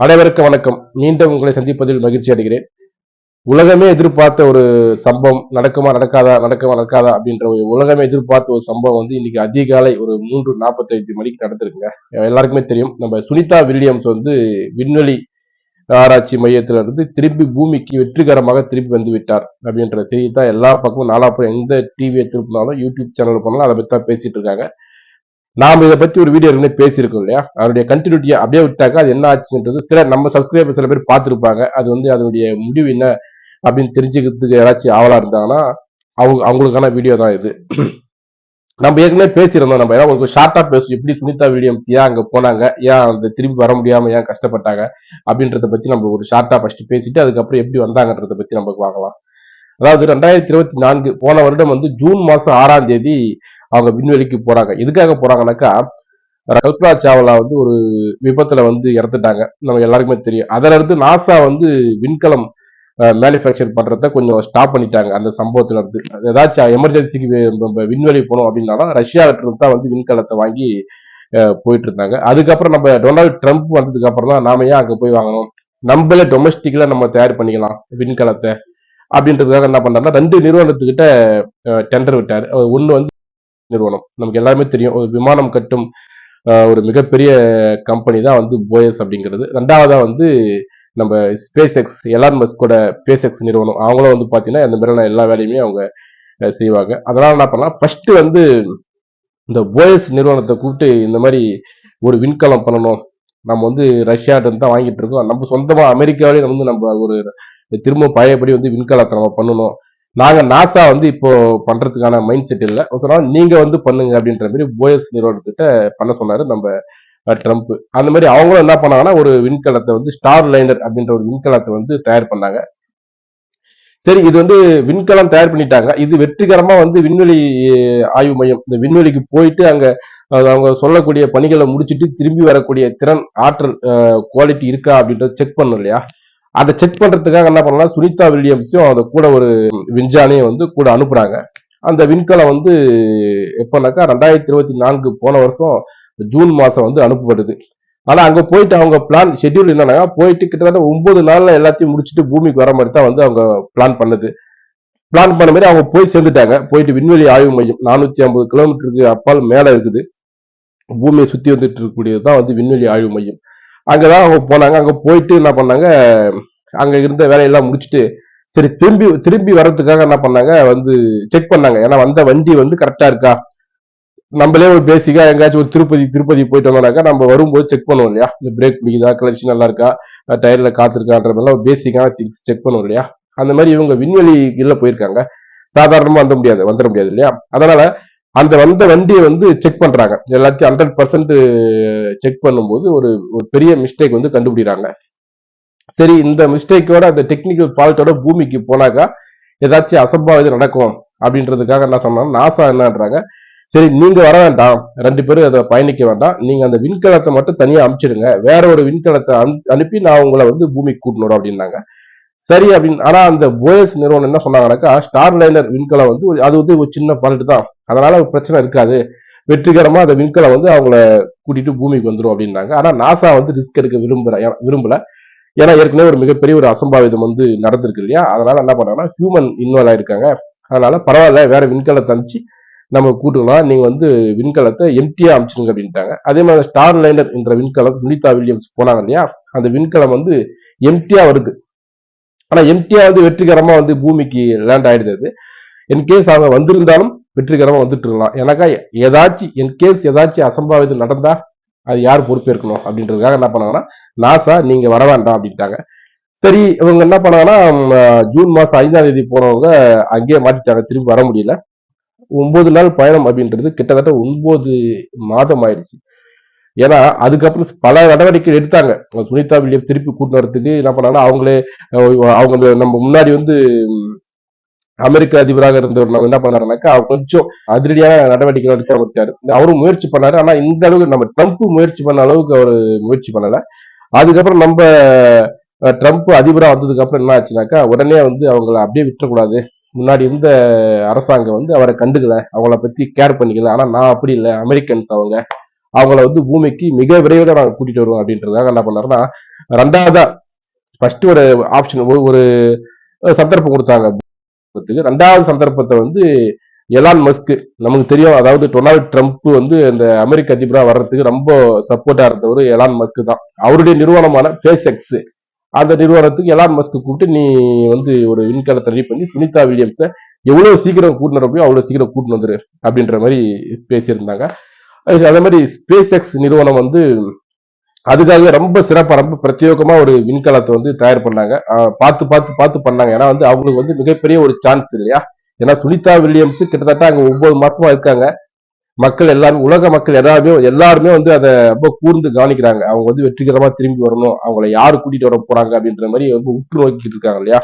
அனைவருக்கும் வணக்கம். மீண்டும் உங்களை சந்திப்பதில் மகிழ்ச்சி அடைகிறேன். உலகமே எதிர்பார்த்த ஒரு சம்பவம் நடக்குமா நடக்காதா நடக்குமா நடக்காதா அப்படின்ற ஒரு உலகமே எதிர்பார்த்த ஒரு சம்பவம் வந்து இன்னைக்கு அதிகாலை ஒரு மூன்று நாற்பத்தைந்து மணிக்கு நடந்திருக்குங்க. எல்லாருக்குமே தெரியும். நம்ம சுனிதா வில்லியம்ஸ் வந்து விண்வெளி ஆராய்ச்சி மையத்துல இருந்து திரும்பி பூமிக்கு வெற்றிகரமாக திரும்பி வந்து விட்டார் அப்படின்ற செய்தி தான் எல்லா பக்கமும் நாலாப்புறம் எந்த டிவியை திருப்பினாலும் யூடியூப் சேனல் போனாலும் அதை பற்றி தான் பேசிட்டு இருக்காங்க. நாம் இதை பத்தி ஒரு வீடியோ ஏற்கனவே பேசியிருக்கோம் இல்லையா? அதனுடைய கண்டினியூட்டியை அப்படியே விட்டாக்க அது என்ன ஆச்சுன்றது சில நம்ம சப்ஸ்கிரைபர் சில பேர் பார்த்துருப்பாங்க. அது வந்து அதனுடைய முடிவு என்ன அப்படின்னு தெரிஞ்சுக்கிறதுக்கு யாராச்சும் ஆவலா இருந்தாங்கன்னா அவங்க அவங்களுக்கான வீடியோ தான் இது. நம்ம ஏற்கனவே பேசியிருந்தோம். நம்ம ஏன்னா உங்களுக்கு ஷார்ட்டா பேசும் எப்படி சுனிதா வில்லியம்ஸ் ஏன் அங்க போனாங்க? ஏன் அந்த திரும்பி வர முடியாம ஏன் கஷ்டப்பட்டாங்க? அப்படின்றத பத்தி நம்ம ஒரு ஷார்ட்டா ஃபர்ஸ்ட் பேசிட்டு அதுக்கப்புறம் எப்படி வந்தாங்கன்றத பத்தி நம்ம பார்க்கலாம் அதாவது ரெண்டாயிரத்தி இருபத்தி நான்கு போன வருடம் வந்து ஜூன் மாசம் ஆறாம் தேதி அவங்க விண்வெளிக்கு போறாங்க. எதுக்காக போறாங்கன்னாக்கா கல்பனா சாவ்லா வந்து ஒரு விபத்துல வந்து இறந்துட்டாங்க. நம்ம எல்லாருக்குமே தெரியும். அதுல இருந்து நாசா வந்து விண்கலம் மேனுஃபேக்சர் பண்றத கொஞ்சம் ஸ்டாப் பண்ணிட்டாங்க அந்த சம்பவத்துல இருந்து ஏதாச்சும் எமர்ஜென்சிக்கு நம்ம விண்வெளி போனோம் அப்படின்னாலும் ரஷ்யாவிட்ட இருந்து தான் வந்து விண்கலத்தை வாங்கி போயிட்டு இருந்தாங்க அதுக்கப்புறம் நம்ம டொனால்ட் ட்ரம்ப் வந்ததுக்கு அப்புறம் தான் நாம ஏன் அங்க போய் வாங்கணும்? நம்மளே டொமஸ்டிக்ல நம்ம தயார் பண்ணிக்கலாம் விண்கலத்தை. அப்படின்றதுக்காக என்ன பண்ணாருன்னா ரெண்டு நிறுவனத்துக்கிட்ட டெண்டர் விட்டார். ஒன்று வந்து நிறுவனம். நமக்கு எல்லாமே தெரியும். ஒரு விமானம் கட்டும் ஒரு மிகப்பெரிய கம்பெனி தான் வந்து போயஸ் அப்படிங்கிறது. ரெண்டாவதா வந்து நம்ம ஸ்பேஸ் எக்ஸ் எலான் மஸ்கோட ஸ்பேஸ் எக்ஸ் நிறுவனம். அவங்களும் வந்து பார்த்தீங்கன்னா இந்த மாதிரியான எல்லா வேலையுமே அவங்க செய்வாங்க. அதனால என்ன பண்ணலாம்? ஃபர்ஸ்ட் வந்து இந்த போயஸ் நிறுவனத்தை கூப்பிட்டு இந்த மாதிரி ஒரு விண்கலம் பண்ணணும். நம்ம வந்து ரஷ்யாட்டு தான் வாங்கிட்டு இருக்கோம். நம்ம சொந்தமாக அமெரிக்காவிலே வந்து நம்ம ஒரு திரும்ப பழையபடி வந்து விண்கலத்தை நம்ம பண்ணணும். நாங்க நாசா வந்து இப்போ பண்றதுக்கான மைண்ட் செட் இல்லை. சொன்னால் நீங்க வந்து பண்ணுங்க அப்படின்ற மாதிரி போயஸ் நிறுவனத்திட்ட பண்ண சொன்னாரு நம்ம ட்ரம்ப் அந்த மாதிரி அவங்களும் என்ன பண்ணாங்கன்னா ஒரு விண்கலத்தை வந்து ஸ்டார் லைனர் அப்படின்ற ஒரு விண்கலத்தை வந்து தயார் பண்ணாங்க. சரி இது வந்து விண்கலம் தயார் பண்ணிட்டாங்க. இது வெற்றிகரமா வந்து விண்வெளி ஆய்வு மையம் இந்த விண்வெளிக்கு போயிட்டு அங்க அவங்க சொல்லக்கூடிய பணிகளை முடிச்சுட்டு திரும்பி வரக்கூடிய திறன் ஆற்றல் குவாலிட்டி இருக்கா அப்படின்றத செக் பண்ணும் இல்லையா? அதை செக் பண்றதுக்காக என்ன பண்ணலாம் சுனிதா வில்லியம்ஸையும் அந்த கூட ஒரு விஞ்ஞானியும் வந்து கூட அனுப்புறாங்க. அந்த விண்கலம் வந்து எப்போனாக்கா ரெண்டாயிரத்தி இருபத்தி நான்கு போன வருஷம் ஜூன் மாசம் வந்து அனுப்பப்படுது. ஆனா அங்க போயிட்டு அவங்க பிளான் ஷெட்யூல் என்னன்னா போயிட்டு கிட்டத்தட்ட ஒன்பது நாள்ல எல்லாத்தையும் முடிச்சுட்டு பூமிக்கு வர மாதிரி தான் வந்து அவங்க பிளான் பண்ணுது. பிளான் பண்ண மாதிரி அவங்க போய் சேர்ந்துட்டாங்க. போயிட்டு விண்வெளி ஆய்வு மையம் நானூத்தி ஐம்பது கிலோமீட்டருக்கு அப்பால் மேல இருக்குது. பூமியை சுத்தி வந்துட்டு இருக்கக்கூடியது தான் வந்து விண்வெளி ஆய்வு மையம். அங்கதான் அவங்க போனாங்க. அங்க போயிட்டு என்ன பண்ணாங்க? அங்க இருந்த வேலையெல்லாம் முடிச்சுட்டு சரி திரும்பி திரும்பி வர்றதுக்காக என்ன பண்ணாங்க? வந்து செக் பண்ணாங்க. ஏன்னா வந்த வண்டி வந்து கரெக்டா இருக்கா? நம்மளே ஒரு பேசிக்கா எங்கேயாச்சும் ஒரு திருப்பதி திருப்பதி போயிட்டு வந்தோம்னாக்கா நம்ம வரும்போது செக் பண்ணுவோம் இல்லையா? இந்த பிரேக் பிடிக்குதா? கலெக்ஷன் நல்லா இருக்கா? டயர்ல காத்திருக்கான்ற மாதிரிலாம் ஒரு பேசிக்கான திங்ஸ் செக் பண்ணுவோம் இல்லையா? அந்த மாதிரி இவங்க விண்வெளி கீழே போயிருக்காங்க. சாதாரணமா வந்த முடியாது வந்துட முடியாது இல்லையா? அதனால அந்த வந்த வண்டியை வந்து செக் பண்றாங்க. எல்லாத்தையும் ஹண்ட்ரட் பர்சன்ட் செக் பண்ணும்போது ஒரு ஒரு பெரிய மிஸ்டேக் வந்து கண்டுபிடிக்கிறாங்க. சரி இந்த மிஸ்டேக்கோட அந்த டெக்னிக்கல் ஃபால்ட்டோட பூமிக்கு போனாக்கா ஏதாச்சும் அசம்பாவிதம் நடக்கும் அப்படின்றதுக்காக என்ன சொன்னாங்க? நாசா என்னன்றாங்க. சரி நீங்க வர வேண்டாம். ரெண்டு பேரும் அதை பயணிக்க வேண்டாம். நீங்க அந்த விண்கலத்தை மட்டும் தனியா அனுப்பிச்சிடுங்க வேற ஒரு விண்கலத்தை அனுப்பி நான் உங்களை வந்து பூமிக்கு கூட்டணும் அப்படின்னாங்க. சரி அப்படின்னு ஆனா அந்த போயஸ் நிறுவனம் என்ன சொன்னாங்கன்னாக்கா ஸ்டார் லைனர் விண்கலம் வந்து அது வந்து ஒரு சின்ன ஃபால்ட் தான். அதனால ஒரு பிரச்சனை இருக்காது. வெற்றிகரமா அந்த விண்கலம் வந்து அவங்கள கூட்டிட்டு பூமிக்கு வந்துடும் அப்படின்னாங்க. ஆனா நாசா வந்து ரிஸ்க் எடுக்க விரும்புற விரும்பல. ஏன்னா ஏற்கனவே ஒரு மிகப்பெரிய ஒரு அசம்பாவிதம் வந்து நடந்திருக்கு இல்லையா? அதனால என்ன பண்ணாங்கன்னா ஹியூமன் இன்வால்வ் ஆயிருக்காங்க. அதனால பரவாயில்ல வேற விண்கலத்தை அனுப்பிச்சு நம்ம கூட்டுக்கலாம் நீங்க வந்து விண்கலத்தை எம்டியா அமைச்சிருங்க அப்படின்ட்டாங்க. அதே மாதிரி ஸ்டார் லைனர் என்ற விண்கலம் சுனிதா வில்லியம்ஸ் போனாங்க இல்லையா? அந்த விண்கலம் வந்து எம்டியா வருது. ஆனா எம்டிஆர் வந்து வெற்றிகரமா வந்து பூமிக்கு லேண்ட் ஆயிடுது. அது இன்கேஸ் அவங்க வந்திருந்தாலும் வெற்றிகரமா வந்துட்டு இருக்கலாம். எனக்கா ஏதாச்சும் இன்கேஸ் ஏதாச்சும் அசம்பாவிதம் நடந்தா அது யார் பொறுப்பேற்கணும் அப்படின்றதுக்காக என்ன பண்ணாங்கன்னா நாசா நீங்க வர வேண்டாம் அப்படின்ட்டாங்க. சரி இவங்க என்ன பண்ணாங்கன்னா ஜூன் மாசம் ஐந்தாம் தேதி போனவங்க அங்கேயே மாட்டிட்டாங்க திரும்பி வர முடியல. ஒன்பது நாள் பயணம் அப்படின்றது கிட்டத்தட்ட ஒன்பது மாதம் ஆயிடுச்சு. ஏன்னா அதுக்கப்புறம் பல நடவடிக்கை எடுத்தாங்க. சுனிதா வில்லியம் திருப்பி கூட்டு வரத்துக்கு என்ன பண்ணாங்கன்னா அவங்களே அவங்க நம்ம முன்னாடி வந்து அமெரிக்க அதிபராக இருந்தவர் நம்ம என்ன பண்ணாருனாக்கா அவர் கொஞ்சம் அதிரடியான நடவடிக்கை எடுக்க ஆரம்பிச்சாரு அவரும் முயற்சி பண்ணாரு. ஆனா இந்த அளவுக்கு நம்ம ட்ரம்ப் முயற்சி பண்ண அளவுக்கு அவர் முயற்சி பண்ணல. அதுக்கப்புறம் நம்ம ட்ரம்ப் அதிபரா வந்ததுக்கு அப்புறம் என்ன ஆச்சுனாக்கா உடனே வந்து அவங்கள அப்படியே விட்டுறக்கூடாது. முன்னாடி இருந்த அரசாங்கம் வந்து அவரை கண்டுக்கல. அவங்கள பத்தி கேர் பண்ணிக்கல. ஆனா நான் அப்படி இல்லை. அமெரிக்கன்ஸ் அவங்க. அவங்கள வந்து பூமிக்கு மிக விரைவில் நாங்கள் கூட்டிட்டு வருவோம் அப்படின்றதுக்காக என்ன பண்ணாருன்னா ரெண்டாவதா ஃபர்ஸ்ட் ஒரு ஆப்ஷன் ஒரு சந்தர்ப்பம் கொடுத்தாங்க. ரெண்டாவது சந்தர்ப்பத்தை வந்து எலான் மஸ்க்கு நமக்கு தெரியும். அதாவது டொனால்ட் ட்ரம்ப் வந்து இந்த அமெரிக்க அதிபராக வர்றதுக்கு ரொம்ப சப்போர்ட்டா இருந்தவர் எலான் மஸ்க்கு தான். அவருடைய நிறுவனமான ஃபேஸ் எக்ஸ் அந்த நிறுவனத்துக்கு எலான் மஸ்க்கு கூப்பிட்டு நீ வந்து ஒரு விண்கலத்தை ரெடி பண்ணி சுனிதா வில்லியம்ஸை எவ்வளோ சீக்கிரம் கூட்டினு வரப்போ அவ்வளோ சீக்கிரம் கூட்டினு வந்துரு. அப்படின்ற மாதிரி பேசியிருந்தாங்க. அதே மாதிரி ஸ்பேஸ் எக்ஸ் நிறுவனம் வந்து அதுக்காகவே ரொம்ப சிறப்பாக ரொம்ப பிரத்யேகமாக ஒரு விண்கலத்தை வந்து தயார் பண்ணாங்க. பார்த்து பார்த்து பார்த்து பண்ணாங்க. ஏன்னா வந்து அவங்களுக்கு வந்து மிகப்பெரிய ஒரு சான்ஸ் இல்லையா? ஏன்னா சுனிதா வில்லியம்ஸ் கிட்டத்தட்ட அங்கே ஒன்பது மாசமா இருக்காங்க. மக்கள் எல்லாரும் உலக மக்கள் எல்லாருமே எல்லாருமே வந்து அதை ரொம்ப கூர்ந்து கவனிக்கிறாங்க. அவங்க வந்து வெற்றிகரமா திரும்பி வரணும். அவங்கள யாரு கூட்டிட்டு வர போறாங்க அப்படின்ற மாதிரி ரொம்ப உற்று நோக்கிட்டு இருக்காங்க இல்லையா?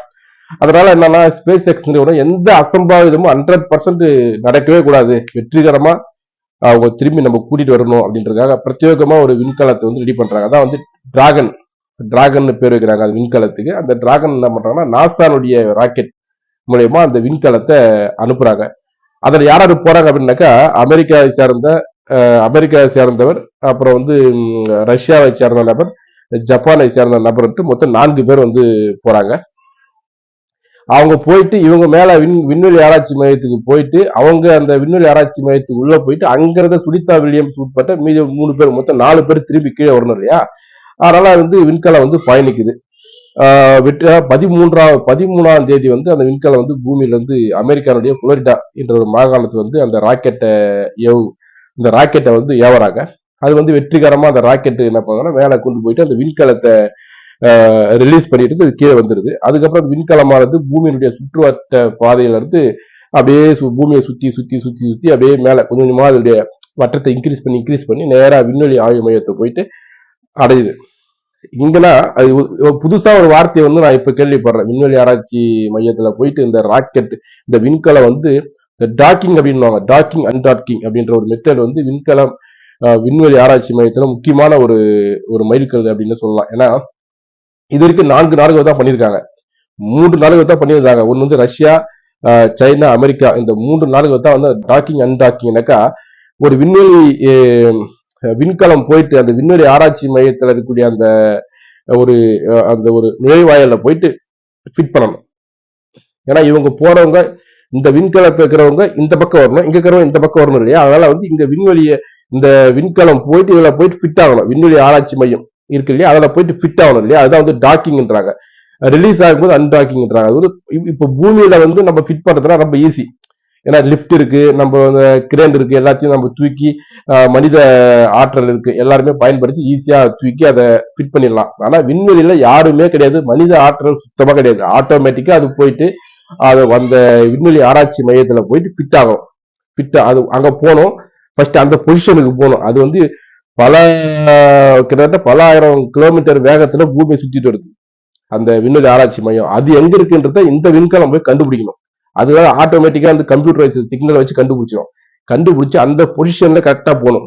அதனால என்னன்னா ஸ்பேஸ் எக்ஸ் நிறுவனம் எந்த அசம்பாவிதமும் ஹண்ட்ரட் பர்சன்ட் நடக்கவே கூடாது. வெற்றிகரமா அவங்க திரும்பி நம்ம கூட்டிட்டு வரணும் அப்படின்றதுக்காக பிரத்யேகமா ஒரு விண்கலத்தை வந்து ரெடி பண்றாங்க. அதான் வந்து டிராகன் டிராகன் பேர் வைக்கிறாங்க அந்த விண்கலத்துக்கு. அந்த டிராகன் என்ன பண்றாங்கன்னா நாசானுடைய ராக்கெட் மூலயமா அந்த விண்கலத்தை அனுப்புறாங்க. அதில் யார் யார் போறாங்க அப்படின்னாக்கா அமெரிக்காவை சேர்ந்த அமெரிக்காவை சேர்ந்தவர் அப்புறம் வந்து ரஷ்யாவை சேர்ந்த நபர் ஜப்பானை சேர்ந்த நபர்ட்டு மொத்தம் நான்கு பேர் வந்து போறாங்க. அவங்க போயிட்டு இவங்க மேல விண் விண்வெளி ஆராய்ச்சி மையத்துக்கு போயிட்டு அவங்க அந்த விண்வெளி ஆராய்ச்சி மையத்துக்கு உள்ள போயிட்டு அங்கிருந்த சுனிதா வில்லியம்ஸ் உட்பட்ட மீதி மூணு பேர் மொத்தம் நாலு பேர் திரும்பி கீழே வரணும் இல்லையா அதனால வந்து விண்கலம் வந்து பயணிக்குது. ஆஹ் வெற்றி பதிமூன்றாம் பதிமூணாம் தேதி வந்து அந்த விண்கலம் வந்து பூமியில இருந்து அமெரிக்காவுடைய புளோரிடா என்ற ஒரு மாகாணத்துக்கு வந்து அந்த ராக்கெட்டை ஏவு இந்த ராக்கெட்டை வந்து ஏவறாங்க. அது வந்து வெற்றிகரமா அந்த ராக்கெட்டு என்ன பண்ணுறாங்கன்னா மேலே கொண்டு போயிட்டு அந்த விண்கலத்தை ரிலீஸ் பண்ணிட்டு அது கீழே வந்துருது. அதுக்கப்புறம் விண்கலமானது பூமியினுடைய சுற்றுவட்ட பாதையில இருந்து அப்படியே சு- பூமியை சுத்தி சுத்தி சுத்தி சுத்தி அப்படியே மேல கொஞ்சம் கொஞ்சமா அதனுடைய வட்டத்தை இன்க்ரீஸ் பண்ணி இன்க்ரீஸ் பண்ணி நேரா விண்வெளி ஆய்வு மையத்தை போயிட்டு அடையுது. இங்கன்னா அது புதுசாக ஒரு புதுசா ஒரு வார்த்தையை வந்து நான் இப்ப கேள்விப்படுறேன். விண்வெளி ஆராய்ச்சி மையத்துல போயிட்டு இந்த ராக்கெட் இந்த விண்கலம் வந்து இந்த டாக்கிங் அப்படின்னுவாங்க. டாக்கிங் அன்டாக்கிங் அப்படின்ற ஒரு மெத்தட் வந்து விண்கலம் விண்வெளி ஆராய்ச்சி மையத்துல முக்கியமான ஒரு ஒரு மைல்கல் அப்படின்னு சொல்லலாம். ஏன்னா இது வரைக்கும் நான்கு நாடுகள் தான் பண்ணியிருக்காங்க. மூன்று நாடுகள் தான் பண்ணியிருக்காங்க. ஒன்று வந்து ரஷ்யா சைனா அமெரிக்கா. இந்த மூன்று நாடுகள் தான் வந்து டாக்கிங் அன்டாக்கிங்னாக்கா ஒரு விண்வெளி விண்கலம் போயிட்டு அந்த விண்வெளி ஆராய்ச்சி மையத்தில் இருக்கக்கூடிய அந்த ஒரு அந்த ஒரு நுழைவாயில போயிட்டு ஃபிட் பண்ணணும். ஏன்னா இவங்க போறவங்க இந்த விண்கலத்தில் இருக்கிறவங்க இந்த பக்கம் வரணும். இங்க இருக்கிறவங்க இந்த பக்கம் வரணும் இல்லையா? அதனால வந்து இங்க விண்வெளியை இந்த விண்கலம் போயிட்டு இதில் போயிட்டு ஃபிட் ஆகணும். விண்வெளி ஆராய்ச்சி மையம். இருக்கு இல்லையா? அதில் போயிட்டு ஃபிட் ஆகணும் இல்லையா? அதுதான் வந்து டாக்கிங்ன்றாங்க ரிலீஸ் ஆகும்போது அன்டாக்கிங்ன்றாங்க அது வந்து இப்போ பூமியில் பூமியில வந்து நம்ம ஃபிட் பண்ணுறதுனா ரொம்ப ஈஸி ஏன்னா லிஃப்ட் இருக்கு நம்ம கிரேன் இருக்கு எல்லாத்தையும் நம்ம தூக்கி மனித ஆற்றல் இருக்கு எல்லாருமே பயன்படுத்தி ஈஸியா தூக்கி அதை ஃபிட் பண்ணிடலாம். ஆனா விண்வெளியில யாருமே கிடையாது. மனித ஆற்றல் சுத்தமா கிடையாது. ஆட்டோமேட்டிக்கா அது போயிட்டு அது அந்த விண்வெளி ஆராய்ச்சி மையத்துல போயிட்டு ஃபிட் ஆகும். ஃபிட் அது அங்க போகணும் ஃபர்ஸ்ட் அந்த பொசிஷனுக்கு போகணும் அது வந்து பல கிட்டத்தட்ட பல ஆயிரம் கிலோமீட்டர் வேகத்துல பூமியை சுத்திட்டு வருது. அந்த விண்வெளி ஆராய்ச்சி மையம். அது எங்க இருக்குன்றத இந்த விண்கலம் போய் கண்டுபிடிக்கணும். அதுதான் ஆட்டோமேட்டிக்கா அந்த கம்ப்யூட்டரைஸ் சிக்னல் வச்சு கண்டுபிடிச்சிடும் கண்டுபிடிச்சு அந்த பொசிஷன்ல கரெக்டா போகணும்.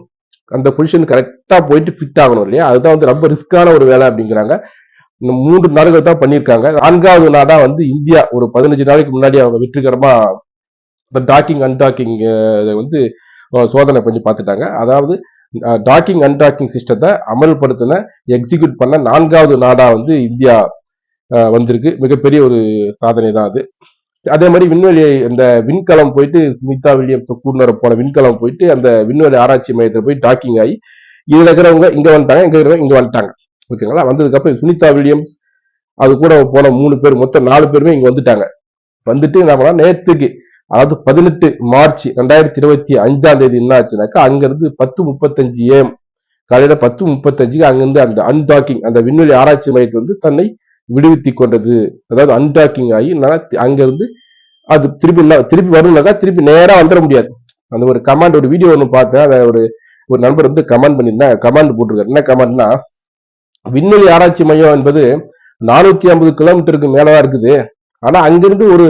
அந்த பொசிஷன் கரெக்டா போயிட்டு ஃபிட் ஆகணும் இல்லையா? அதுதான் வந்து ரொம்ப ரிஸ்கான ஒரு வேலை அப்படிங்கிறாங்க. இந்த மூன்று நாடுகள் தான் பண்ணியிருக்காங்க. நான்காவது நாடா வந்து இந்தியா. ஒரு பதினஞ்சு நாளைக்கு முன்னாடி அவங்க வெற்றிகரமா டாக்கிங் அன்டாக்கிங் வந்து சோதனை பண்ணி பார்த்துட்டாங்க. அதாவது டாக்கிங் அன்டாக்கிங் சிஸ்டத்தை அமல்படுத்தின எக்ஸிக்யூட் பண்ண நான்காவது நாடா வந்து இந்தியா வந்திருக்கு. மிகப்பெரிய ஒரு சாதனை தான் அது. அதே மாதிரி விண்வெளி இந்த விண்கலம் போயிட்டு ஸ்மிதா வில்லியம்ஸ் கூர்னர போன விண்கலம் போயிட்டு அந்த விண்வெளி ஆராய்ச்சி மையத்தில் போய் டாக்கிங் ஆகி இதுல இருக்கிறவங்க இங்க வந்துட்டாங்க இங்க இருக்கிறவங்க இங்க வந்துட்டாங்க. ஓகேங்களா? வந்ததுக்கப்புறம் சுனிதா வில்லியம்ஸ் அது கூட போன மூணு பேர் மொத்தம் நாலு பேருமே இங்க வந்துட்டாங்க. வந்துட்டு என்ன நேற்றுக்கு நேத்துக்கு அதாவது பதினெட்டு மார்ச் ரெண்டாயிரத்தி இருபத்தி அஞ்சாம் தேதி என்ன ஆச்சுனாக்கா அங்கிருந்து பத்து முப்பத்தஞ்சு ஏம் காலையில பத்து முப்பத்தஞ்சுக்கு அங்கிருந்து அந்த அன்டாக்கிங் அந்த விண்வெளி ஆராய்ச்சி மையத்தை வந்து தன்னை விடுவித்து கொண்டது. அதாவது அன்டாக்கிங் ஆகி அங்கிருந்து அது திருப்பி திருப்பி வரணும்னாக்கா திருப்பி நேராக வந்துட முடியாது. அந்த ஒரு கமாண்ட் ஒரு வீடியோ ஒன்று பார்த்தேன். அதை ஒரு ஒரு நண்பர் வந்து கமெண்ட் பண்ணியிருந்தேன் கமாண்ட் போட்டிருக்காரு. என்ன கமாண்ட்னா விண்வெளி ஆராய்ச்சி மையம் என்பது நானூத்தி ஐம்பது கிலோமீட்டருக்கு மேலதான் இருக்குது. ஆனா அங்கிருந்து ஒரு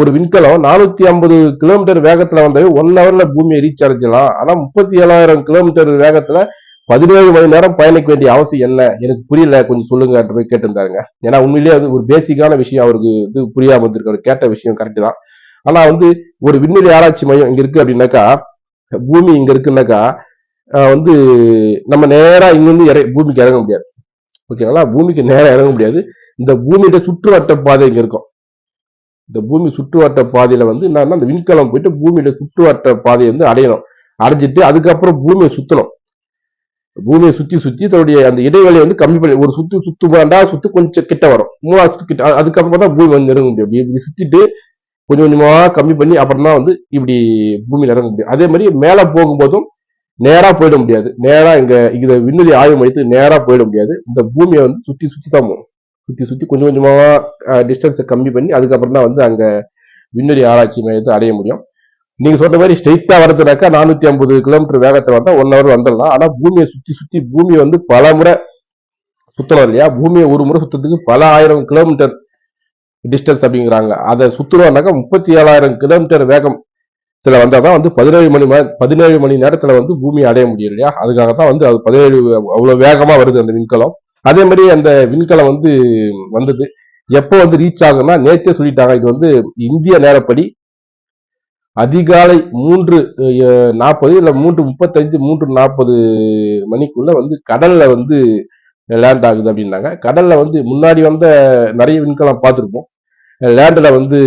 ஒரு விண்கலம் நானூத்தி ஐம்பது கிலோமீட்டர் வேகத்துல வந்தது ஒன் ஹவர்ல பூமியை ரீச் அடைஞ்சலாம் ஆனா முப்பத்தி ஏழாயிரம் கிலோமீட்டர் வேகத்துல பதினேழு மணி நேரம் பயணிக்க வேண்டிய அவசியம் என்ன? எனக்கு புரியல. கொஞ்சம் சொல்லுங்க. போய் கேட்டிருந்தாருங்க. ஏன்னா உண்மையிலேயே அது ஒரு பேசிக்கான விஷயம். அவருக்கு இது புரியாம இருந்திருக்கு. கேட்ட விஷயம் கரெக்ட் தான். ஆனா வந்து ஒரு விண்வெளி ஆராய்ச்சி மையம் இங்க இருக்கு அப்படின்னாக்கா பூமி இங்க இருக்குன்னாக்கா வந்து நம்ம நேரா இங்கிருந்து இற பூமிக்கு இறங்க முடியாது. ஓகேங்களா? பூமிக்கு நேரம் இறங்க முடியாது. இந்த பூமியோட சுற்றுவட்ட பாதை இங்க இருக்கும். இந்த பூமி சுற்றுவட்ட பாதையில வந்து என்னன்னா அந்த விண்கலம் போயிட்டு பூமியோட சுற்றுவட்ட பாதையை வந்து அடையணும். அடைஞ்சிட்டு அதுக்கப்புறம் பூமியை சுத்தணும். பூமியை சுத்தி சுத்தி தன்னுடைய அந்த இடைவெளியை வந்து கம்மி பண்ணி ஒரு சுத்து சுத்து ரெண்டாவது சுத்து கொஞ்சம் கிட்ட வரும். மூணாவது சுத்து கிட்ட அதுக்கப்புறம் தான் பூமி வந்து நெருங்க முடியும். இப்படி இப்படி சுத்திட்டு கொஞ்சம் கொஞ்சமா கம்மி பண்ணி அப்புறம் தான் வந்து இப்படி பூமியில் இறங்க முடியும். அதே மாதிரி மேல போகும்போதும் நேரா போயிட முடியாது. நேரா இங்க இதை விண்வெளி ஆய்வு மையத்துக்கு நேரா போயிட முடியாது. இந்த பூமியை வந்து சுத்தி சுத்தி தான் போகும். சுற்றி சுற்றி கொஞ்சம் கொஞ்சமாக டிஸ்டன்ஸை கம்மி பண்ணி அதுக்கப்புறம் தான் வந்து அங்கே விண்வெளி ஆராய்ச்சி மையத்தை அடைய முடியும். நீங்கள் சொன்ன மாதிரி ஸ்ட்ரெயிட்டாக வரதுனாக்கா நானூற்றி ஐம்பது கிலோமீட்டர் வேகத்தில் வந்தால் ஒன் ஹவர் வந்துடலாம். ஆனால் பூமியை சுற்றி சுற்றி பூமியை வந்து பல முறை சுற்றணும் இல்லையா? பூமியை ஒரு முறை சுற்றுறதுக்கு பல ஆயிரம் கிலோமீட்டர் டிஸ்டன்ஸ் அப்படிங்கிறாங்க. அதை சுத்தணும்னாக்கா முப்பத்தி ஏழாயிரம் கிலோமீட்டர் வேகம் இதில் வந்தால் தான் வந்து பதினேழு மணி பதினேழு மணி நேரத்தில் வந்து பூமியை அடைய முடியும் இல்லையா? அதுக்காக தான் வந்து அது பதினேழு அவ்வளோ வேகமாக வருது அந்த விண்கலம். அதே மாதிரி அந்த விண்கலம் வந்து வந்தது. எப்போ வந்து ரீச் ஆகும்னா நேத்தே சொல்லிட்டாங்க இது வந்து இந்திய நேரப்படி அதிகாலை மூன்று நாற்பது இல்ல மூன்று முப்பத்தஞ்சு மூன்று நாற்பது மணிக்குள்ள வந்து கடல்ல வந்து லேண்ட் ஆகுது அப்படின்னாங்க. கடல்ல வந்து முன்னாடி வந்த நிறைய விண்கலம் பார்த்துருப்போம். லேண்டில் வந்து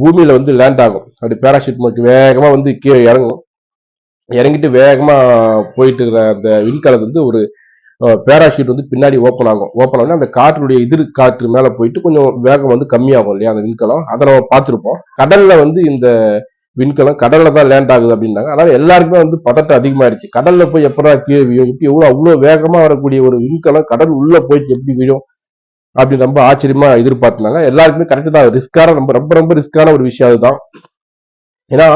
பூமியில வந்து லேண்ட் ஆகும். அப்படி பேராஷூட் மட்டும் வேகமா வந்து கீழே இறங்கும். இறங்கிட்டு வேகமா போயிட்டு இருக்கிற அந்த விண்கலம் வந்து ஒரு பேராஷூட் வந்து பின்னாடி ஓப்பன் ஆகும். ஓப்பன் ஆகும் அந்த காற்றினுடைய எதிர் காற்று மேலே போயிட்டு கொஞ்சம் வேகம் வந்து கம்மியாகும் இல்லையா அந்த விண்கலம்? அதை நம்ம பார்த்துருப்போம். கடல்ல வந்து இந்த விண்கலம் கடல்ல தான் லேண்ட் ஆகுது அப்படின்னாங்க. அதனால எல்லாருக்குமே வந்து பதட்டம் அதிகமாயிருச்சு கடல்ல போய் எப்படா கீழே விழும்? எப்படி எவ்வளோ அவ்வளோ வேகமா வரக்கூடிய ஒரு விண்கலம் கடல் உள்ள போயிட்டு எப்படி விழும்? அப்படின்னு ரொம்ப ஆச்சரியமா எதிர்பார்த்துனாங்க எல்லாருக்குமே கரெக்ட் தான். ரிஸ்கான ரொம்ப ரொம்ப ரொம்ப ரிஸ்கான ஒரு விஷயம் அதுதான். ஏன்னா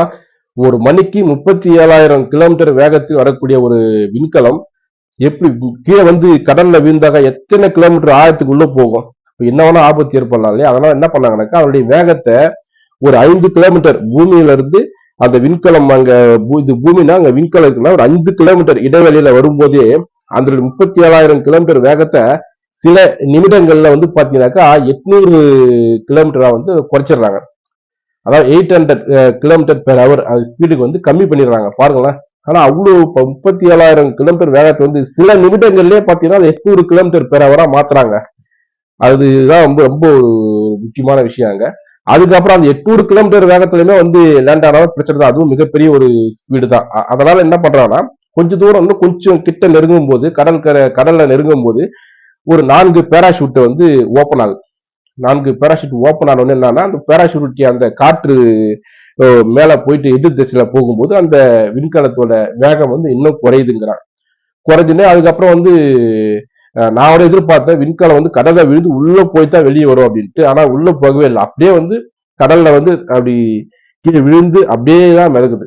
ஒரு மணிக்கு முப்பத்தி ஏழாயிரம் கிலோமீட்டர் வேகத்தில் வரக்கூடிய ஒரு விண்கலம் எப்படி கீழே வந்து கடல்ல வீழ்ந்தாக எத்தனை கிலோமீட்டர் ஆழத்துக்கு உள்ள போகும் என்ன வேணா ஆபத்து ஏற்படலாம் இல்லையா? அதனால என்ன பண்ணாங்கன்னாக்கா அவருடைய வேகத்தை ஒரு ஐந்து கிலோமீட்டர் பூமியில இருந்து அந்த விண்கலம் அங்க இது பூமினா அங்க விண்கலம் இருக்குன்னா ஒரு அஞ்சு கிலோமீட்டர் இடைவெளியில வரும்போதே அந்த முப்பத்தி ஏழாயிரம் கிலோமீட்டர் வேகத்தை சில நிமிடங்கள்ல வந்து பாத்தீங்கன்னாக்கா எட்நூறு கிலோமீட்டரா வந்து குறைச்சிடுறாங்க. அதாவது eight hundred kilometre per hour அது ஸ்பீடுக்கு வந்து கம்மி பண்ணிடுறாங்க. பாருங்களேன். ஆனா அவ்வளவு முப்பத்தி ஏழாயிரம் கிலோமீட்டர் வேகத்தை வந்து சில நிமிடங்கள்லயே பாத்தீங்கன்னா அது எட்நூறு கிலோமீட்டர் பெற வர மாத்துறாங்க. அதுதான் ரொம்ப ரொம்ப முக்கியமான விஷயங்க. அதுக்கப்புறம் அந்த எட்நூறு கிலோமீட்டர் வேகத்துலயுமே வந்து லேண்ட் ஆனாலும் பிரச்சனை தான். அதுவும் மிகப்பெரிய ஒரு ஸ்பீடு தான். அதனால என்ன பண்றாங்கன்னா கொஞ்ச தூரம் இன்னும் கொஞ்சம் கிட்ட நெருங்கும் போது கடல் கரை கடல்ல நெருங்கும் போது ஒரு நான்கு பேராஷூட்டை வந்து ஓப்பன் ஆகுது. நான்கு பேராஷூட் ஓப்பன் ஆன என்னன்னா அந்த பேராஷூட் அந்த காற்று மேலே மேல போயிட்டு எதிர் திசையில போகும்போது அந்த விண்கலத்தோட வேகம் வந்து இன்னும் குறையுதுங்கிறான். குறைஞ்சுனே அதுக்கப்புறம் வந்து நான் ஒரு எதிர்பார்த்தேன் விண்கலம் வந்து கடல்ல விழுந்து உள்ள போய் தான் வெளியே வரும் அப்படின்ட்டு. ஆனா உள்ள போகவே இல்லை. அப்படியே வந்து கடல்ல வந்து அப்படி கீழே விழுந்து அப்படியே தான் மிதக்குது.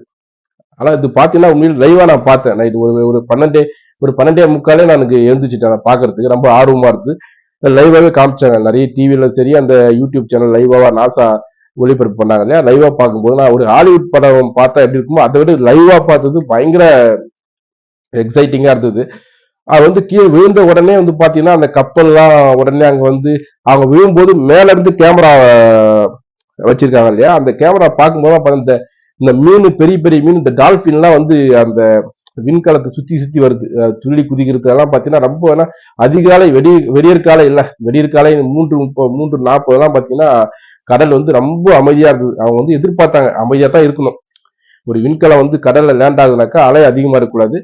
ஆனா இது பாத்தீங்கன்னா உண்மையில் லைவா நான் பார்த்தேன். நான் இது ஒரு ஒரு பன்னெண்டே ஒரு பன்னெண்டே முக்காலே நான் எனக்கு எழுந்துச்சிட்டேன் நான் பாக்குறதுக்கு ரொம்ப ஆர்வமா இருக்கு லைவாகவே காமிச்சாங்க. நிறைய டிவியில சரி அந்த யூடியூப் சேனல் லைவாவா நாசா ஒளிபரப்பு பண்ணாங்க இல்லையா? லைவா பார்க்கும்போது நான் ஒரு ஹாலிவுட் படம் பார்த்தா எப்படி இருக்குமோ அதை விட லைவா பார்த்தது பயங்கர எக்ஸைட்டிங்கா இருந்தது. அது வந்து கீழே விழுந்த உடனே வந்து பாத்தீங்கன்னா அந்த கப்பல்லாம் உடனே அங்க வந்து அவங்க விழும்போது மேல இருந்து கேமரா வச்சிருக்காங்க இல்லையா? அந்த கேமரா பார்க்கும்போது இந்த இந்த மீன் பெரிய பெரிய மீன் இந்த டால்பின்லாம் வந்து அந்த விண்கலத்தை சுத்தி சுத்தி வருது. துள்ளி குதிக்கிறது எல்லாம் பாத்தீங்கன்னா ரொம்ப ஏன்னா அதிகாலை வெடி வெடியற்காலை இல்லை. இல்ல மூன்று முப்பது மூன்று நாற்பது எல்லாம் பாத்தீங்கன்னா கடல் வந்து ரொம்ப அமைதியா இருந்தது அவங்க வந்து எதிர்பார்த்தாங்க. அமைதியா தான் இருக்கணும். ஒரு விண்கலம் வந்து கடல்ல லேண்ட் ஆகுதுனாக்கா அலை அதிகமா இருக்கக்கூடாது.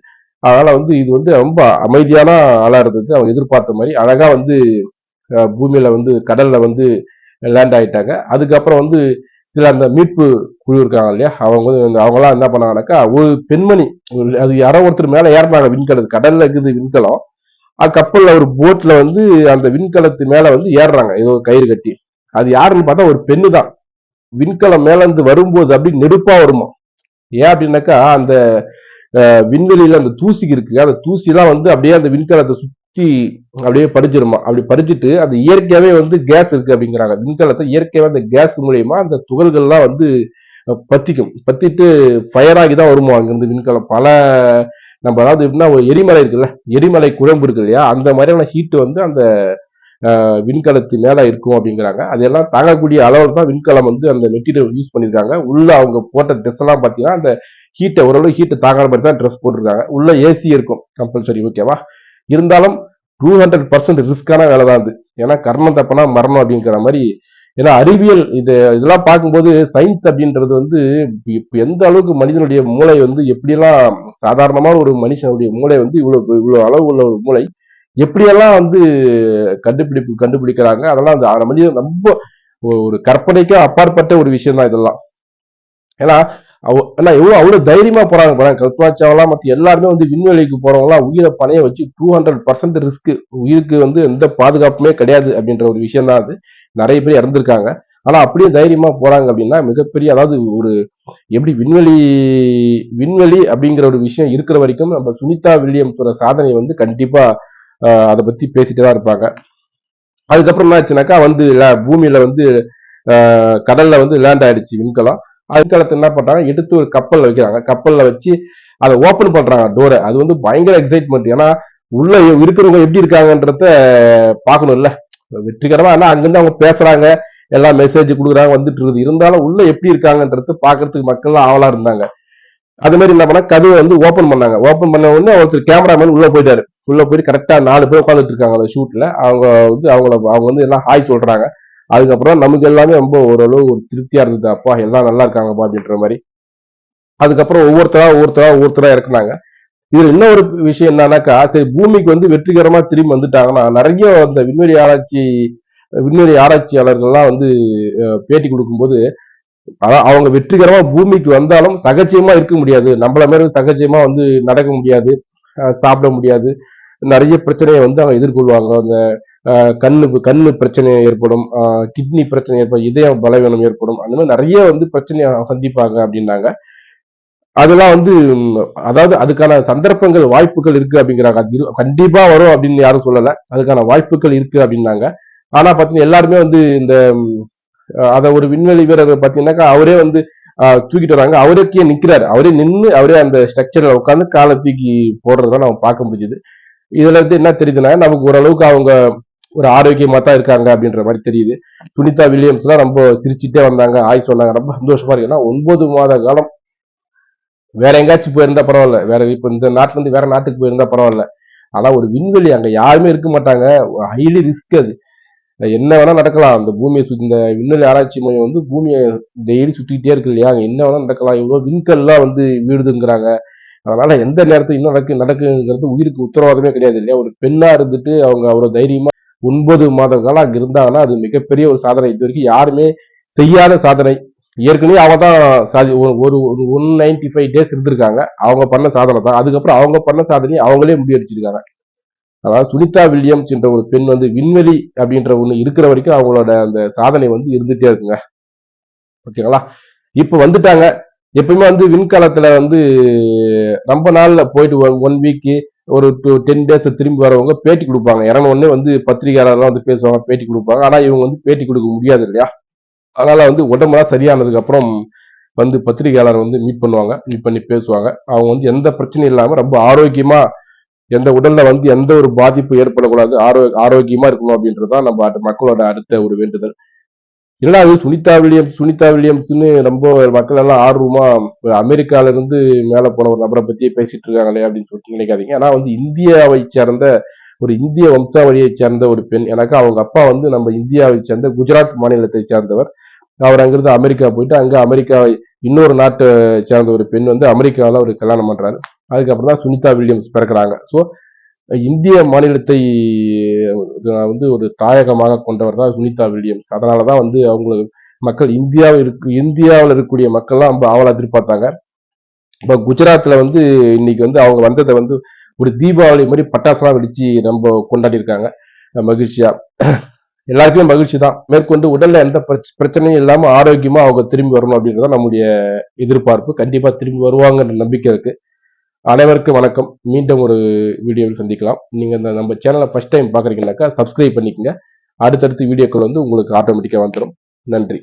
அதனால வந்து இது வந்து ரொம்ப அமைதியான அலை இருந்தது. அவங்க எதிர்பார்த்த மாதிரி. அழகா வந்து பூமியில் பூமியில வந்து கடல்ல வந்து லேண்ட் ஆயிட்டாங்க. அதுக்கப்புறம் வந்து சில அந்த மீட்பு குழு இருக்காங்க இல்லையா? அவங்க வந்து இந்த- என்ன பண்ணாங்கன்னாக்கா ஒரு பெண்மணி அது யாரோ ஒருத்தர் மேல ஏறினாங்க விண்கலம் கடல்ல இருக்குது விண்கலம். அது கப்பல்ல ஒரு போட்ல வந்து அந்த விண்கலத்து மேல வந்து ஏறுறாங்க. ஏதோ கயிறு கட்டி. அது யாருன்னு பார்த்தா ஒரு பெண்ணு தான் விண்கலம் மேல இருந்து வரும்போது அப்படி நெருப்பா வருமா? ஏன் அப்படின்னாக்கா அந்த விண்வெளியில அந்த தூசி இருக்கு. அந்த தூசிலாம் வந்து அப்படியே அந்த விண்கலத்தை சுத்தி அப்படியே படிச்சிருமா அப்படி படிச்சுட்டு அது இயற்கையாகவே வந்து கேஸ் இருக்கு அப்படிங்கிறாங்க. விண்கலத்தை இயற்கையாக அந்த கேஸ் மூலயமா அந்த துகள்கள்லாம் வந்து பற்றிக்கும் பத்திக்கும். பத்திட்டு ஃபயர் ஆகி தான் வருமா அங்கேருந்து விண்கலம். பல நம்ம அதாவது எப்படின்னா ஒரு எரிமலை இருக்குல்ல? எரிமலை குழம்பு இருக்கு இல்லையா? அந்த மாதிரியான ஹீட்டு வந்து அந்த அஹ், விண்கலத்து மேல இருக்கும் அப்படிங்கிறாங்க. அதெல்லாம் தாங்கக்கூடிய அளவில் தான் விண்கலம் வந்து அந்த மெட்டீரியல் யூஸ் பண்ணியிருக்காங்க உள்ள அவங்க போட்ட ட்ரெஸ் எல்லாம் பார்த்தீங்கன்னா அந்த ஹீட்டை ஓரளவு ஹீட்டை தாங்காத மாதிரி தான் ட்ரெஸ் போட்டிருக்காங்க. உள்ள ஏசி இருக்கும் கம்பல்சரி ஓகேவா இருந்தாலும் டூ ஹண்ட்ரட் பர்சன்ட் ரிஸ்கான வேலை தான் அது ஏன்னா கர்மம் தப்பனா மரணம் அப்படிங்கிற மாதிரி. ஏன்னா அறிவியல் இது இதெல்லாம் பார்க்கும்போது சயின்ஸ் அப்படின்றது வந்து இப்போ எந்த அளவுக்கு மனிதனுடைய மூளை வந்து எப்படியெல்லாம் சாதாரணமான ஒரு மனுஷனுடைய மூளை வந்து இவ்வளோ இவ்வளோ அளவு உள்ள ஒரு மூளை எப்படியெல்லாம் வந்து கண்டுபிடிப்பு கண்டுபிடிக்கிறாங்க அதெல்லாம் அந்த மனிதன் ரொம்ப ஒரு கற்பனைக்கும் அப்பாற்பட்ட ஒரு விஷயம் தான் இதெல்லாம். ஏன்னா ஆனா எவ்வளவு அவ்வளவு தைரியமா போறாங்க பாருங்க. கல்பனா சாவ்லா மற்ற எல்லாருமே வந்து விண்வெளிக்கு போறவங்களாம் உயிரை பணைய வச்சு டூ ஹண்ட்ரட் பர்சன்ட் ரிஸ்க் உயிருக்கு வந்து எந்த பாதுகாப்புமே கிடையாது அப்படின்ற ஒரு விஷயம் தான் அது. நிறைய பேர் இறந்திருக்காங்க. ஆனா அப்படியே தைரியமா போறாங்க அப்படின்னா மிகப்பெரிய அதாவது ஒரு எப்படி விண்வெளி விண்வெளி அப்படிங்கிற ஒரு விஷயம் இருக்கிற வரைக்கும் நம்ம சுனிதா வில்லியம்ஸோட சாதனை வந்து கண்டிப்பா அதை பத்தி பேசிட்டு தான் இருப்பாங்க. அதுக்கப்புறம் என்ன ஆச்சுனாக்கா வந்து பூமியில வந்து கடல்ல வந்து லேண்ட் ஆயிடுச்சு விண்கலம். அதுக்காலத்து என்ன பண்றாங்க? எடுத்து ஒரு கப்பல்ல வைக்கிறாங்க. கப்பல்ல வச்சு அதை ஓப்பன் பண்றாங்க டோரை அது வந்து பயங்கர எக்ஸைட்மெண்ட் ஏன்னா உள்ள இருக்கிறவங்க எப்படி இருக்காங்கன்றத பாக்கணும்ல வெற்றிகரமா ஆனா அங்கிருந்து அவங்க பேசுறாங்க. எல்லாம் மெசேஜ் கொடுக்குறாங்க வந்துட்டு இருக்குது. இருந்தாலும் உள்ள எப்படி இருக்காங்கன்றது பாக்குறதுக்கு மக்கள் ஆவலா இருந்தாங்க. அது மாதிரி என்ன பண்ணா கதவை வந்து ஓப்பன் பண்ணாங்க. ஓப்பன் பண்ண உடனே ஒருத்தர் கேமராமேன் உள்ள போயிட்டாரு. உள்ள போயிட்டு கரெக்டா நாலு பேர் உட்காந்துட்டு இருக்காங்க அந்த ஷூட்ல அவங்க வந்து அவங்கள அவங்க வந்து எல்லாம் ஹாய் சொல்றாங்க. அதுக்கப்புறம் நமக்கு எல்லாமே ரொம்ப ஓரளவு ஒரு திருப்தியா இருந்தது. அப்பா எல்லாம் நல்லா இருக்காங்கப்பா அப்படின்ற மாதிரி. அதுக்கப்புறம் ஒவ்வொருத்தரா ஒவ்வொருத்தரா ஒவ்வொருத்தரா இறக்குனாங்க. இதுல இன்னொரு விஷயம் என்னன்னாக்கா சரி பூமிக்கு வந்து வெற்றிகரமா திரும்பி வந்துட்டாங்கன்னா நிறைய அந்த விண்வெளி ஆராய்ச்சி விண்வெளி ஆராய்ச்சியாளர்கள்லாம் வந்து பேட்டி கொடுக்கும்போது அதான் அவங்க வெற்றிகரமா பூமிக்கு வந்தாலும் சகஜயமா இருக்க முடியாது. நம்மள மாதிரி சகஜயமா வந்து நடக்க முடியாது. சாப்பிட முடியாது. நிறைய பிரச்சனையை வந்து அவங்க எதிர்கொள்வாங்க. அந்த கண்ணு கண்ணு பிரச்சனை ஏற்படும் கிட்னி பிரச்சனை ஏற்படும் இதய பலவீனம் ஏற்படும். அந்த மாதிரி நிறைய வந்து பிரச்சனையை சந்திப்பாங்க அப்படின்னாங்க. அதெல்லாம் வந்து அதாவது அதுக்கான சந்தர்ப்பங்கள் வாய்ப்புகள் இருக்கு அப்படிங்கிறாங்க. அது கண்டிப்பா வரும் அப்படின்னு யாரும் சொல்லல. அதுக்கான வாய்ப்புகள் இருக்கு அப்படின்னாங்க. ஆனா பாத்தீங்கன்னா எல்லாருமே வந்து இந்த அதை ஒரு விண்வெளி வீரர் பாத்தீங்கன்னாக்கா அவரே வந்து தூக்கிட்டு வராங்க. அவருக்கே நிக்கிறாரு. அவரே நின்று அவரே அந்த ஸ்ட்ரக்சர்ல உட்காந்து காலை தூக்கி போடுறத நம்ம பார்க்க முடியுது இதுல இருந்து என்ன தெரியுதுன்னா நமக்கு ஓரளவுக்கு அவங்க ஒரு ஆரோக்கியமா தான் இருக்காங்க அப்படின்ற மாதிரி தெரியுது. சுனிதா வில்லியம்ஸ் எல்லாம் ரொம்ப சிரிச்சுட்டே வந்தாங்க. ஆய் சொன்னாங்க. ரொம்ப சந்தோஷமா இருக்கு. ஏன்னா ஒன்பது மாத காலம் வேற எங்கேயாச்சும் போயிருந்தா பரவாயில்ல. வேற இப்ப இந்த நாட்டுல இருந்து வேற நாட்டுக்கு போயிருந்தா பரவாயில்ல. ஆனா ஒரு விண்வெளி அங்க யாருமே இருக்க மாட்டாங்க. ஹைலி ரிஸ்க் அது. என்ன வேணா நடக்கலாம். அந்த பூமியை சுத்தி இந்த விண்வெளி ஆராய்ச்சி மையம் வந்து பூமியை டெய்லி சுத்திக்கிட்டே இருக்கு இல்லையா? அங்க என்ன வேணா நடக்கலாம். இவ்வளவு விண்கல்லாம் வந்து வீடுதுங்கிறாங்க. அதனால எந்த நேரத்தில் இன்னும் நடக்கு நடக்குங்கிறது உயிருக்கு உத்தரவாதமே கிடையாது இல்லையா? ஒரு பெண்ணா இருந்துட்டு அவங்க அவ்வளவு தைரியமா ஒன்பது மாத காலம் அங்க இருந்தாங்கன்னா அது மிகப்பெரிய ஒரு சாதனை. இது வரைக்கும் யாருமே செய்யாத சாதனை. ஏற்கனவே அவங்க தான் சாதி ஒரு ஒரு ஒன் நைன்டி ஃபைவ் டேஸ் இருந்திருக்காங்க. அவங்க பண்ண சாதனை தான். அதுக்கப்புறம் அவங்க பண்ண சாதனையை அவங்களே முடிவெடுச்சிருக்காங்க அதாவது சுனிதா வில்லியம்ஸ் என்ற ஒரு பெண் வந்து விண்வெளி அப்படின்ற ஒன்று இருக்கிற வரைக்கும் அவங்களோட அந்த சாதனை வந்து இருந்துகிட்டே இருக்குங்க. ஓகேங்களா? இப்போ வந்துட்டாங்க. எப்பவுமே வந்து விண்கலத்துல வந்து ரொம்ப நாள்ல போயிட்டு ஒன் வீக்கு ஒரு டூ டென் டேஸ் திரும்பி வரவங்க பேட்டி கொடுப்பாங்க. இறங்க உடனே வந்து பத்திரிகையாளர்லாம் வந்து பேசுவாங்க பேட்டி கொடுப்பாங்க. ஆனா இவங்க வந்து பேட்டி கொடுக்க முடியாது இல்லையா? அதனால வந்து உடம்புலாம் சரியானதுக்கு அப்புறம் வந்து பத்திரிகையாளர் வந்து மீட் பண்ணுவாங்க மீட் பண்ணி பேசுவாங்க. அவங்க வந்து எந்த பிரச்சனையும் இல்லாம ரொம்ப ஆரோக்கியமா எந்த உடல்ல வந்து எந்த ஒரு பாதிப்பு ஏற்படக்கூடாது. ஆரோ ஆரோக்கியமா இருக்கணும் அப்படின்றதுதான் நம்ம மக்களோட அடுத்த ஒரு வேண்டுதல். இல்லைன்னா அது சுனிதா வில்லியம்ஸ் சுனிதா வில்லியம்ஸ்னு ரொம்ப மக்கள் எல்லாம் ஆர்வமா அமெரிக்கால இருந்து மேல போன ஒரு நபரை பத்தியே பேசிட்டு இருக்காங்களே அப்படின்னு சொல்லிட்டு நினைக்காதீங்க. ஆனா வந்து இந்தியாவை சேர்ந்த ஒரு இந்திய வம்சாவளியை சேர்ந்த ஒரு பெண் எனக்கு அவங்க அப்பா வந்து நம்ம இந்தியாவை சேர்ந்த குஜராத் மாநிலத்தை சேர்ந்தவர். அவர் அங்கிருந்து அமெரிக்கா போயிட்டு அங்க அமெரிக்காவை இன்னொரு நாட்டை சேர்ந்த ஒரு பெண் வந்து அமெரிக்காவில் அவர் கல்யாணம் பண்றாரு. அதுக்கப்புறம் தான் சுனிதா வில்லியம்ஸ் பிறக்கிறாங்க. ஸோ இந்திய மாநிலத்தை வந்து ஒரு தாயகமாக கொண்டவர் தான் சுனிதா வில்லியம்ஸ். அதனாலதான் வந்து அவங்களுக்கு மக்கள் இந்தியாவில் இருக்கு இந்தியாவில் இருக்கக்கூடிய மக்கள்லாம் ரொம்ப ஆவலாக எதிர்பார்த்தாங்க. இப்போ குஜராத்தில் வந்து இன்னைக்கு வந்து அவங்க வந்ததை வந்து ஒரு தீபாவளி மாதிரி பட்டாசுலாம் வெடிச்சு நம்ம கொண்டாடி இருக்காங்க மகிழ்ச்சியா. எல்லாருக்குமே மகிழ்ச்சி தான். மேற்கொண்டு உடல்ல எந்த பிரச்சனையும் இல்லாம ஆரோக்கியமா அவங்க திரும்பி வரணும் அப்படின்றத நம்முடைய எதிர்பார்ப்பு. கண்டிப்பா திரும்பி வருவாங்கன்ற நம்பிக்கை இருக்கு. அனைவருக்கும் வணக்கம். மீண்டும் ஒரு வீடியோவில் சந்திக்கலாம். நீங்கள் இந்த நம்ம சேனலை ஃபஸ்ட் டைம் பாக்குறீங்கன்னாக்கா சப்ஸ்கிரைப் பண்ணிக்கோங்க. அடுத்தடுத்து வீடியோக்கள் வந்து உங்களுக்கு ஆட்டோமேட்டிக்காக வந்துடும் நன்றி.